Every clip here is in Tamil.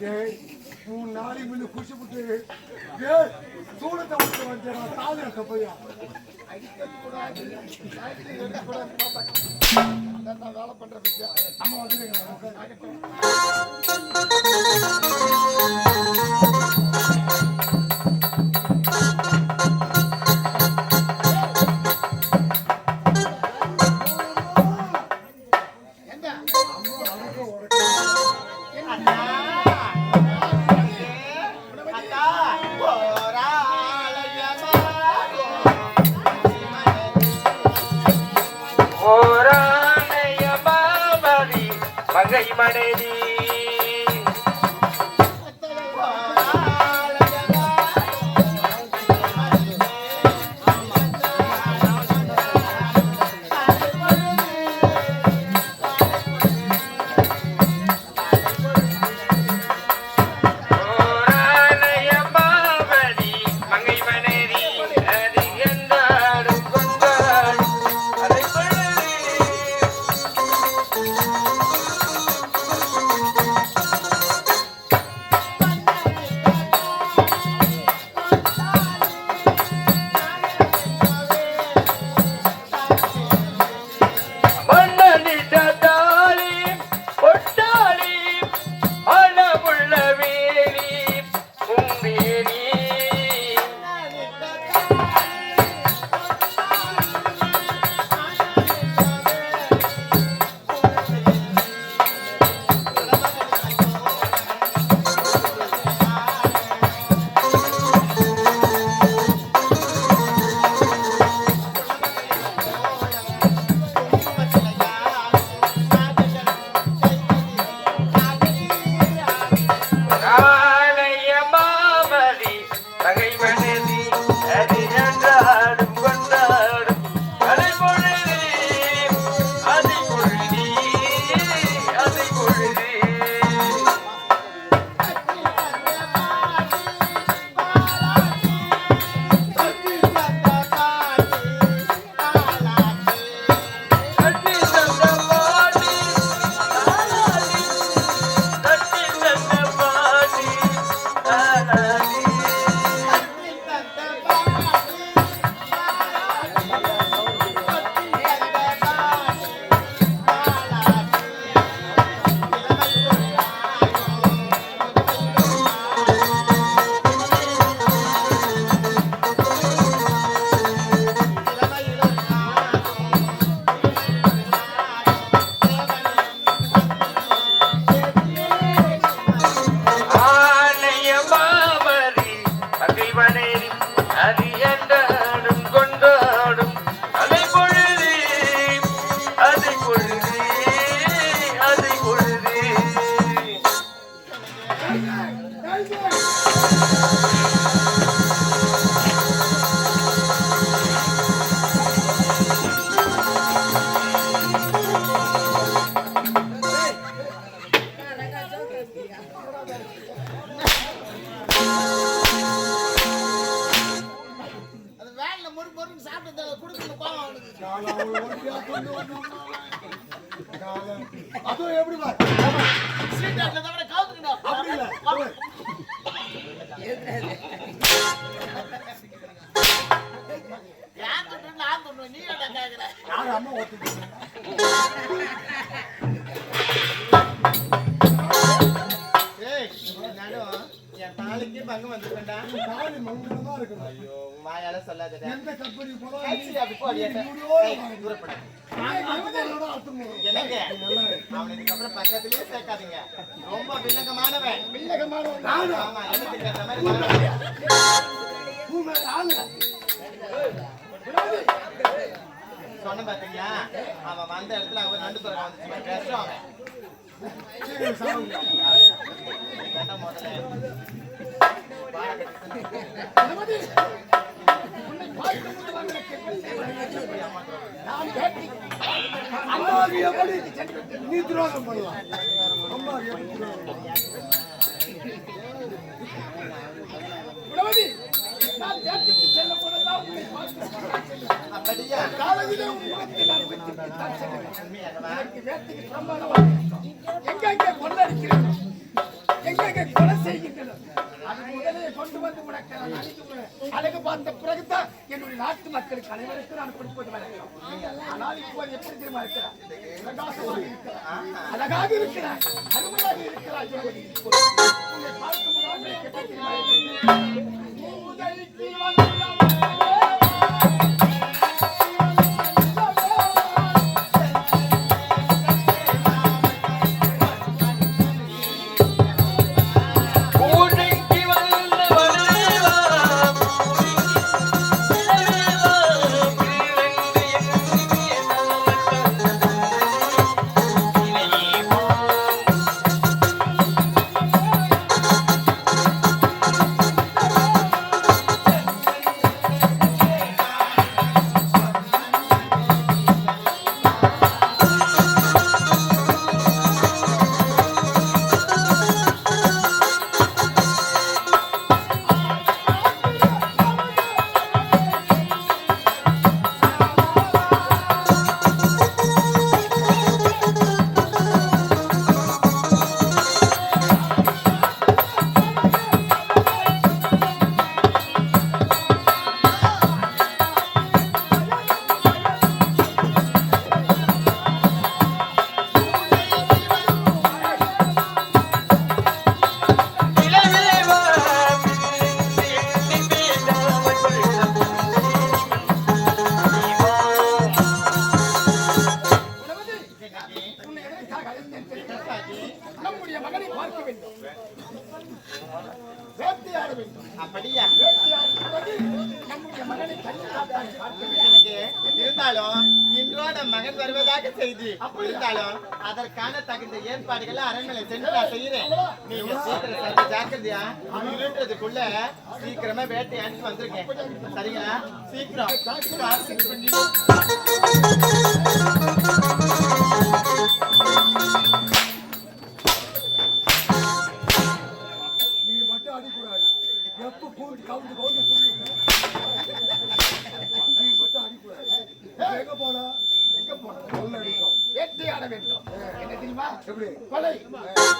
டேய், மூணு நாளைக்கு முன்ன குடிச்சு விட்டு, டேய், சூடத்தை விட்டு வந்துடுறா, தாலி இருக்க போய்யா. வேலை பண்றது அம்மா மனைவி ஓராணைய எப்படி பாரு? ஸ்ட்ரீட் ஆட்ல தவிர கவுத்துக்கணும் அப்படி இல்ல. துட்டு நான் நீ என்ன கேக்குற யாரு அம்மா ஒத்துக்கிட்டு பங்கு இருக்கணும். ஐயோ வாயால சொல்லாதடா. எந்த கம்பெனி போனா ஆக்சுவலி அப்படி போடி தூரப்பட எனக்கு அவனை இதுக்கப்புறம் பக்கத்துலயே சேர்க்காதீங்க. ரொம்ப வில்லங்கமானவன். ஆமா எனக்கு ஏத்த மாதிரி. சொன்ன பாத்தீங்களா? அவன் வந்த இடத்துல அவன் நண்டு தோற வந்துச்சு. பேசும் அவன். முதல்ல. நீ துரோகம் பண்ணலாம் அம்மாவுக்கு எப்படி நான் உன்னை அப்படியா உன் முகத்தை நான் கொலை அழகு பார்த்த பிறகுதான் என்னுடைய நாட்டு மக்களுக்கு அனைவருக்கும் நான் கொடுப்பது வழக்கம் ஆனால் இப்போது எப்படி தெரியுமா இருக்கிறார்? பிரகாசமாக இருக்கிறார். அழகாக இருக்கிறார். அருமையாக இருக்கிறார். ஜோதி. உன்னை பார்க்கும் வேட்டையாட வேண்டும் அப்படியா நம்முடைய மகனை எனக்கு இருந்தாலும் இன்றோட மகன் வருவதாக செய்தி. இருந்தாலும் அதற்கான தகுந்த ஏற்பாடுகளை அரண்மனை சென்று நான் செய்யறேன் நீங்க சீக்கிரம் சரி ஜாக்கிரதையா? இருட்டுறதுக்குள்ள சீக்கிரமா வேட்டையாடி வந்திருக்கேன். சரிங்களா? சீக்கிரம். வேண்டும் என்ன தெரியுமா? எப்படி? கொலை.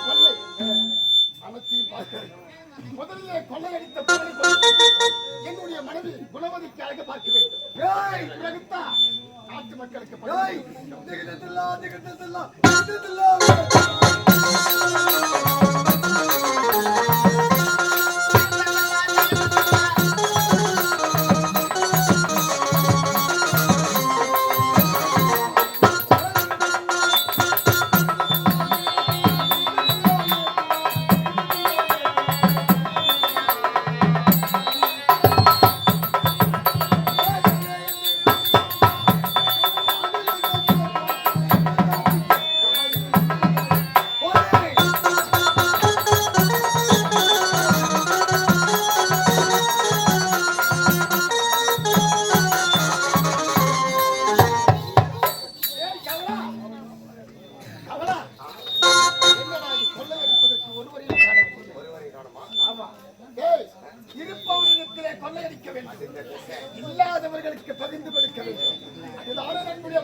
கொள்ளை அனைத்தையும் பார்க்க முதலிலே கொள்ளையடித்த என்னுடைய மனைவி குணவதிக்கு அழகு பார்க்க வேண்டும். நாட்டு மக்களுக்கு ஏய்! பகிர்ந்து திகிட்டதில்லா கொள்ளையடிக்க வேண்டும். இல்லாதவர்களுக்கு பகிர்ந்து கொடுக்க வேண்டும். அதுதான் நம்முடைய